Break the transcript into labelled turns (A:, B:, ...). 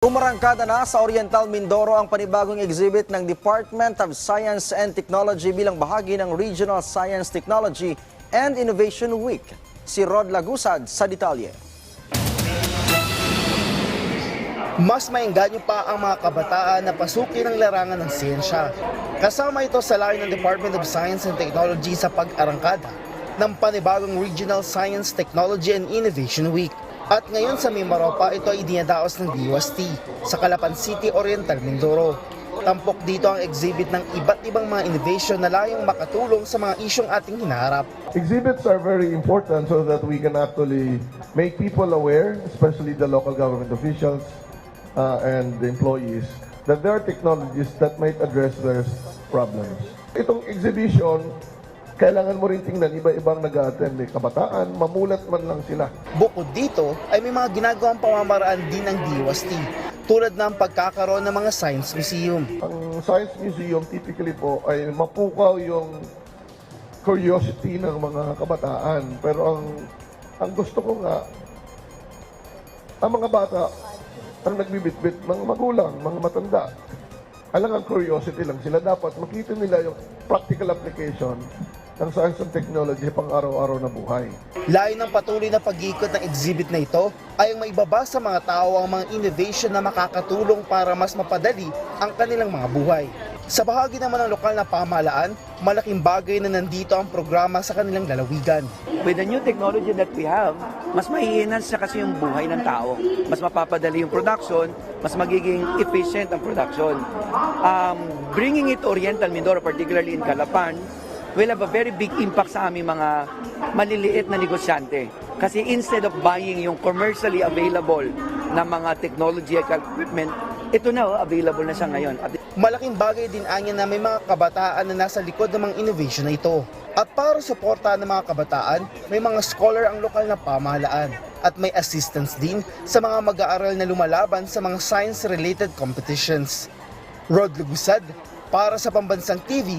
A: Umarangkada na sa Oriental Mindoro ang panibagong exhibit ng Department of Science and Technology bilang bahagi ng Regional Science Technology and Innovation Week. Si Rod Lagusad sa detalye.
B: Mas maengganyo pa ang mga kabataan na pasukin ang larangan ng siyensya. Kasama ito sa layo ng Department of Science and Technology sa pag-arangkada ng panibagong Regional Science, Technology and Innovation Week. At ngayon sa Mimaropa, ito ay dinadaos ng DUST sa Calapan City, Oriental, Mindoro. Tampok dito ang exhibit ng iba't ibang mga innovation na layong makatulong sa mga isyong ating hinaharap.
C: Exhibits are very important so that we can actually make people aware, especially the local government officials uh, and the employees, that there are technologies that might address their problems. Itong exhibition, kailangan mo rin tingnan iba-ibang nag-attend, may kabataan, mamulat man lang sila.
B: Bukod dito ay may mga ginagawang pamamaraan din ng DUST tulad ng pagkakaroon ng mga science museum.
C: Ang Science Museum typically po ay mapukaw yung curiosity ng mga kabataan. Pero ang ang gusto ko nga, ang mga bata, ang nagbibitbit, mga magulang, mga matanda, alang ang curiosity lang sila. Dapat makita nila yung practical application ng science and technology pang araw-araw na buhay.
B: Layo ng patuloy na pag-ikot ng exhibit na ito ay ang maibaba sa mga tao ang mga innovation na makakatulong para mas mapadali ang kanilang mga buhay. Sa bahagi naman ng lokal na pamahalaan, malaking bagay na nandito ang programa sa kanilang lalawigan.
D: with the new technology that we have, mas mai-enhance siya kasi yung buhay ng tao. Mas mapapadali yung production, mas magiging efficient ang production. Um, bringing it to Oriental Mindoro, particularly in Calapan, will have a very big impact sa aming mga maliliit na negosyante. Kasi instead of buying yung commercially available na mga technology equipment, ito na, oh, available na siya ngayon.
B: Malaking bagay din anya na may mga kabataan na nasa likod ng mga innovation na ito. At para suportahan ng mga kabataan, may mga scholar ang lokal na pamahalaan at may assistance din sa mga mag-aaral na lumalaban sa mga science-related competitions. Rod Lugusad, para sa Pambansang TV,